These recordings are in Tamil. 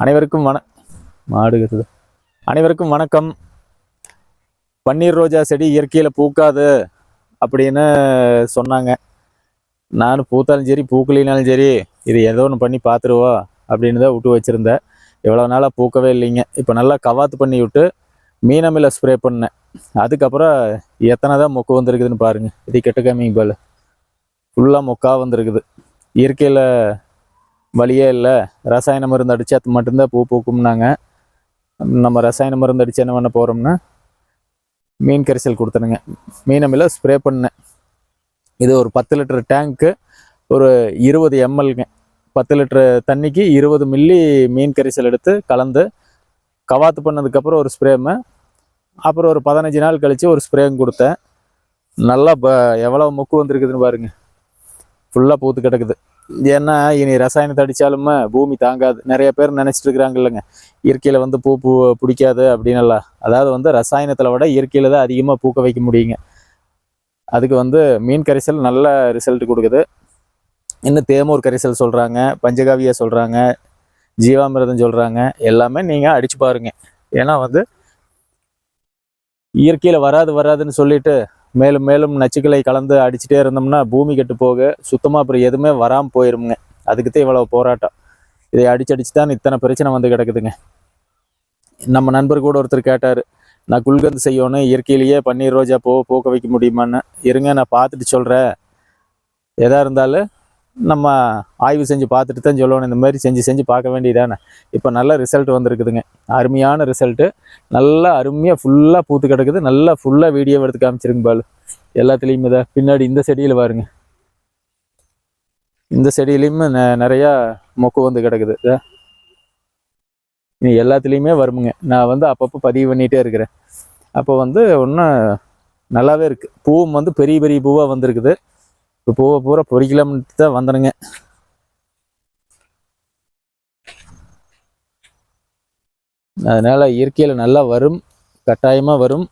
அனைவருக்கும் வண மாடு அனைவருக்கும் வணக்கம். பன்னீர் ரோஜா செடி இயற்கையில் பூக்காது அப்படின்னு சொன்னாங்க. நான் பூத்தாலும் சரி பூக்கலினாலும் சரி இது ஏதோ ஒன்று பண்ணி பார்த்துருவோம் அப்படின்னு தான் விட்டு வச்சுருந்தேன். இவ்வளோ நாளாக பூக்கவே இல்லைங்க. இப்போ நல்லா கவாத்து பண்ணி விட்டு மீனமில்ல ஸ்ப்ரே பண்ணேன். அதுக்கப்புறம் எத்தனை தான் மொக்கு வந்திருக்குதுன்னு பாருங்கள் இது கெட்ட காமிங் பால் ஃபுல்லாக மொக்காக வந்திருக்குது. இயற்கையில் வழியே இல்லை. ரசாயன மருந்து அடித்தா அது மட்டும்தான் பூ பூக்கும்னாங்க. நம்ம ரசாயன மருந்து அடித்து என்ன பண்ண போகிறோம்னா மீன் கரிசல் கொடுத்தனுங்க மீனமில்ல ஸ்ப்ரே பண்ணேன். இது ஒரு பத்து லிட்டர் டேங்க்கு ஒரு இருபது எம்எல்ங்க பத்து லிட்டர் தண்ணிக்கு இருபது மில்லி மீன் கரிசல் எடுத்து கலந்து கவாத்து பண்ணதுக்கப்புறம் ஒரு ஸ்ப்ரேமு அப்புறம் ஒரு பதினஞ்சு நாள் கழித்து ஒரு ஸ்ப்ரேயும் கொடுத்தேன். நல்லா ப எவ்வளோ மொக்கு வந்திருக்குதுன்னு பாருங்கள் ஃபுல்லாக பூத்து கிடக்குது. ஏன்னா இனி ரசாயனத்தை அடித்தாலுமே பூமி தாங்காது. நிறைய பேர் நினச்சிட்டு இருக்கிறாங்க இல்லைங்க. இயற்கையில் வந்து பூ பூ பிடிக்காது அப்படின்னு எல்லாம் அதாவது வந்து ரசாயனத்தில் விட இயற்கையில் தான் அதிகமாக பூக்க வைக்க முடியுங்க. அதுக்கு வந்து மீன் கரிசல் நல்ல ரிசல்ட் கொடுக்குது. இன்னும் தேமூர் கரிசல் சொல்கிறாங்க பஞ்சகாவியா சொல்கிறாங்க ஜீவாமிரதம் சொல்கிறாங்க எல்லாமே நீங்கள் அடித்து பாருங்க. ஏன்னா வந்து இயற்கையில் வராது வராதுன்னு சொல்லிட்டு மேலும் மேலும் நச்சுக்களை கலந்து அடிச்சுட்டே இருந்தோம்னா பூமி கெட்டு போக சுத்தமாக அப்புறம் எதுவுமே வராமல் போயிருமுங்க. அதுக்கு தான் இவ்வளோ போராட்டம். இதை அடிச்சு அடிச்சு தான் இத்தனை பிரச்சனை வந்து கிடக்குதுங்க. நம்ம நண்பர் கூட ஒருத்தர் கேட்டார் நான் குல்கந்து செய்யணும் இயற்கையிலேயே பன்னீர் ரோஜா பூ பூக்க வைக்க முடியுமான்னு? இருங்க நான் பார்த்துட்டு சொல்கிறேன் எதாக இருந்தாலும் நம்ம ஆய்வு செஞ்சு பார்த்துட்டு தான் சொல்லணும். இந்த மாதிரி செஞ்சு செஞ்சு பார்க்க வேண்டியதானே? இப்போ நல்ல ரிசல்ட் வந்திருக்குதுங்க. அருமையான ரிசல்ட்டு நல்லா அருமையாக ஃபுல்லாக பூத்து கிடக்குது. நல்லா ஃபுல்லாக வீடியோ எடுத்து காமிச்சிருங்க பால். எல்லாத்துலேயுமே தான் பின்னாடி இந்த செடியில் பாருங்க. இந்த செடியிலையுமே நெ- நிறையா மொக்கு வந்து கிடக்குது. நீ இனி எல்லாத்துலேயுமே வருமுங்க. நான் வந்து அப்பப்போ பதிவு பண்ணிகிட்டே இருக்கிறேன். அப்போ வந்து ஒன்றும் நல்லாவே இருக்குது பூவும் வந்து பெரிய பெரிய பூவாக வந்திருக்குது. இப்போ போக பூரா பொறிக்கலாம்னு தான் வந்துடுங்க அதனால் இயற்கையில் நல்லா வரும் கட்டாயமாக வரும்.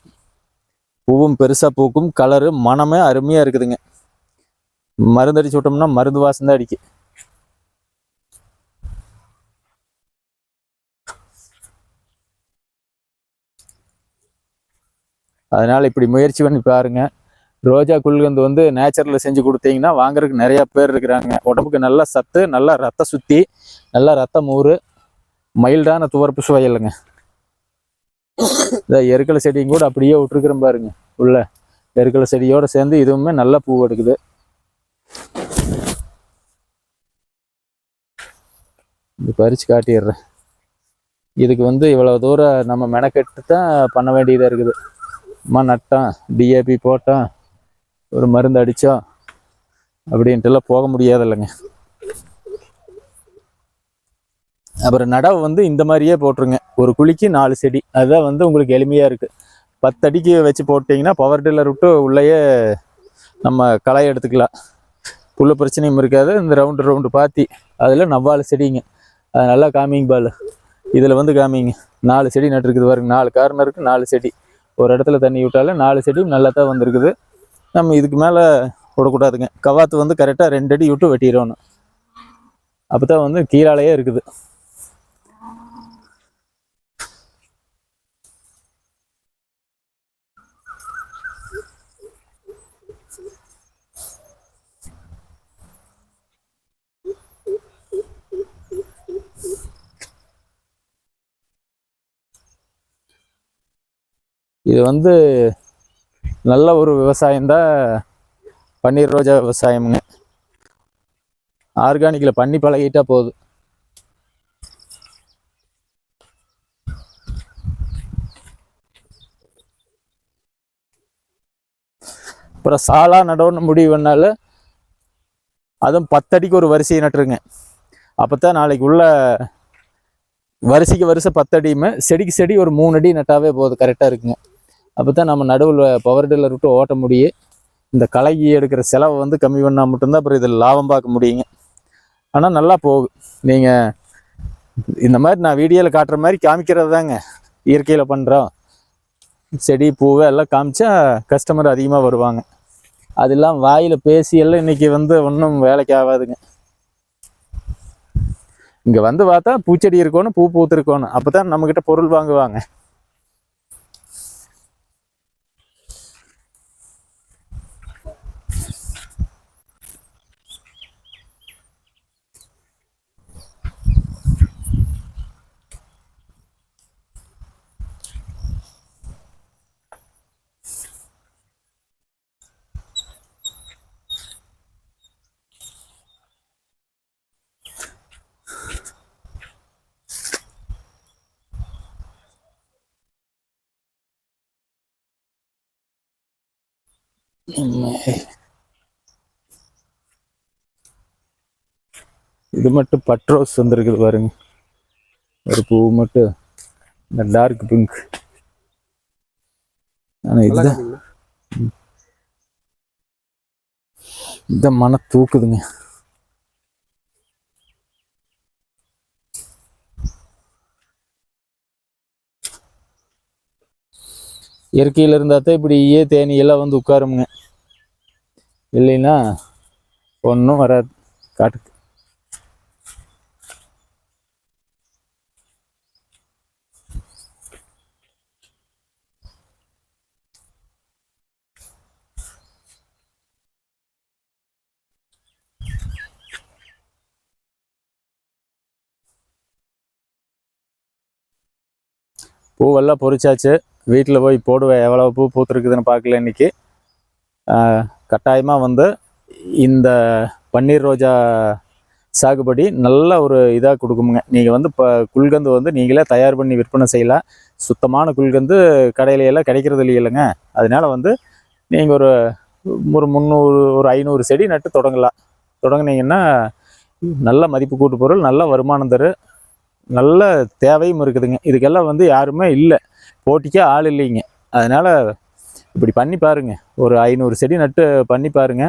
பூவும் பெருசாக பூக்கும் கலரு மனமே அருமையாக இருக்குதுங்க. மருந்து அடிச்சு விட்டோம்னா மருந்து வாசம் தான் அடிக்கு அதனால் இப்படி முயற்சி பண்ணி பாருங்கள் ரோஜா குல்கந்து வந்து நேச்சுரலில் செஞ்சு கொடுத்தீங்கன்னா வாங்குறதுக்கு நிறையா பேர் இருக்கிறாங்க. உடம்புக்கு நல்ல சத்து நல்லா ரத்த சுத்தி நல்லா ரத்த மூறு மைல்டான துவர்ப்பு சுவையில்லைங்க. இந்த எருக்கலை செடியும் கூட அப்படியே விட்டுருக்குற பாருங்க உள்ள. எருக்கலை செடியோட சேர்ந்து இதுவுமே நல்லா பூ எடுக்குது. இது பறிச்சு காட்டிடுறேன். இதுக்கு வந்து இவ்வளோ தூரம் நம்ம மெனக்கெட்டு தான் பண்ண வேண்டியதாக இருக்குது. அம்மா நட்டோம் டிஏபி போட்டோம். ஒரு மருந்து அடித்தோம் அப்படின்ட்டுலாம் போக முடியாதில்லைங்க. அப்புறம் நடவு வந்து இந்த மாதிரியே போட்டுருங்க. ஒரு குழிக்கு நாலு செடி. அதுதான் வந்து உங்களுக்கு எளிமையாக இருக்குது பத்து அடிக்கு வச்சு போட்டிங்கன்னா பவர் டில்லர் விட்டு உள்ளேயே நம்ம களை எடுத்துக்கலாம். புல் பிரச்சனையும் இருக்காது. இந்த ரவுண்டு ரவுண்டு பாத்தி அதில் நவ்வாலு செடிங்க. அது நல்லா காமிங்க பால். இதில் வந்து காமிங்க. நாலு செடி நட்டுருக்குது பாருங்க. நாலு கார்னருக்கு நாலு செடி. ஒரு இடத்துல தண்ணி விட்டாலும் நாலு செடியும் நல்லா தான் வந்திருக்குது. நம்ம இதுக்கு மேலே விடக்கூடாதுங்க கவாத்து வந்து கரெக்டாக ரெண்டு அடி விட்டு வெட்டிடணும். அப்போ தான் வந்து கீழாலேயே இருக்குது. இது வந்து நல்ல ஒரு விவசாயம் தான் பன்னீர் ரோஜா விவசாயம்ங்க. ஆர்கானிக்கில் பண்ணி பழகிட்டா போதும் அப்புறம் சாலா நடவுன்னு முடிவு அதுவும் பத்தடிக்கு ஒரு வரிசையை நட்டுருங்க. அப்போ தான் நாளைக்கு உள்ள வரிசைக்கு வரிசை பத்தடியுமே செடிக்கு செடி ஒரு மூணு அடி நட்டாவே போதும் கரெக்டாக இருக்குங்க. அப்போ தான் நம்ம நடுவில் பவர் டில்லர் விட்டு ஓட்ட முடியும் இந்த களைக்கு எடுக்கிற செலவை வந்து கம்மி பண்ணால் மட்டும்தான் அப்புறம் இதில் லாபம் பார்க்க முடியுங்க. ஆனால் நல்லா போகும் நீங்கள் இந்த மாதிரி நான் வீடியோவில் காட்டுற மாதிரி காமிக்கிறது தாங்க. இயற்கையில் பண்ணுறோம் செடி பூவை எல்லாம் காமிச்சா கஸ்டமர் அதிகமாக வருவாங்க. அதெல்லாம் வாயில் பேசி எல்லாம் இன்னைக்கு வந்து ஒன்றும் வேலைக்கு ஆகாதுங்க. இங்கே வந்து பார்த்தா பூச்செடி இருக்கணும் பூ பூத்து இருக்கணும் அப்போ தான் நம்மக்கிட்ட பொருள் வாங்குவாங்க. இது மட்டும் பட்ரோஸ் வந்திருக்குது பாருங்க. ஒரு பூ மட்டும். இந்த டார்க் பிங்க் ஆனால் இதுதான் இந்த மன தூக்குதுங்க. இயற்கையில் இருந்தால் தான் இப்படியே தேனியெல்லாம் வந்து உட்காருமுங்க. இல்லைன்னா ஒன்றும் வராது காட்டுக்கு. பூவெல்லாம் பொறிச்சாச்சு வீட்டில் போய் போடுவேன் எவ்வளோ பூ பூத்துருக்குதுன்னு பார்க்கல இன்னைக்கு. கட்டாயமாக வந்து இந்த பன்னீர் ரோஜா சாகுபடி நல்ல ஒரு இதாக கொடுக்குமுங்க. நீங்கள் வந்து இப்போ குல்கந்து வந்து நீங்களே தயார் பண்ணி விற்பனை செய்யலாம். சுத்தமான குல்கந்து கடையிலையெல்லாம் கிடைக்கிறது இல்லைங்க. அதனால் வந்து நீங்கள் ஒரு ஒரு முந்நூறு ஒரு ஐநூறு செடி நட்டு தொடங்கலாம். தொடங்கினீங்கன்னா நல்ல மதிப்பு கூட்டு பொருள் நல்ல வருமானம் தரும் நல்ல தேவையும் இருக்குதுங்க. இதுக்கெல்லாம் வந்து யாருமே இல்லை. போட்டிக்கே ஆள் இல்லைங்க. அதனால் இப்படி பண்ணி பாருங்க. ஒரு ஐநூறு செடி நட்டு பண்ணி பாருங்க.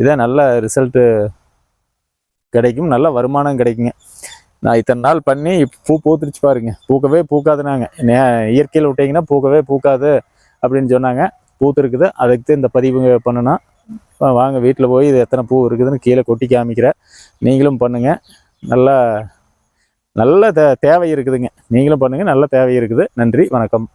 இதான் நல்ல ரிசல்ட்டு கிடைக்கும். நல்ல வருமானம் கிடைக்குங்க. நான் இத்தனை நாள் பண்ணி பூ பூத்துருச்சு பாருங்க. பூக்கவே பூக்காதுனாங்க. நே இயற்கையில் விட்டிங்கன்னா பூக்கவே பூக்காது அப்படின்னு சொன்னாங்க. பூத்துருக்குது. அதுக்கு தான் இந்த பதிவு பண்ணுனா. வாங்க வீட்டில் போய் இது எத்தனை பூ இருக்குதுன்னு கீழே கொட்டி காமிக்கிறேன். நீங்களும் பண்ணுங்கள் நல்லா நல்ல தே தேவை இருக்குதுங்க. நீங்களும் பண்ணுங்கள் நல்ல தேவை இருக்குது. நன்றி வணக்கம்.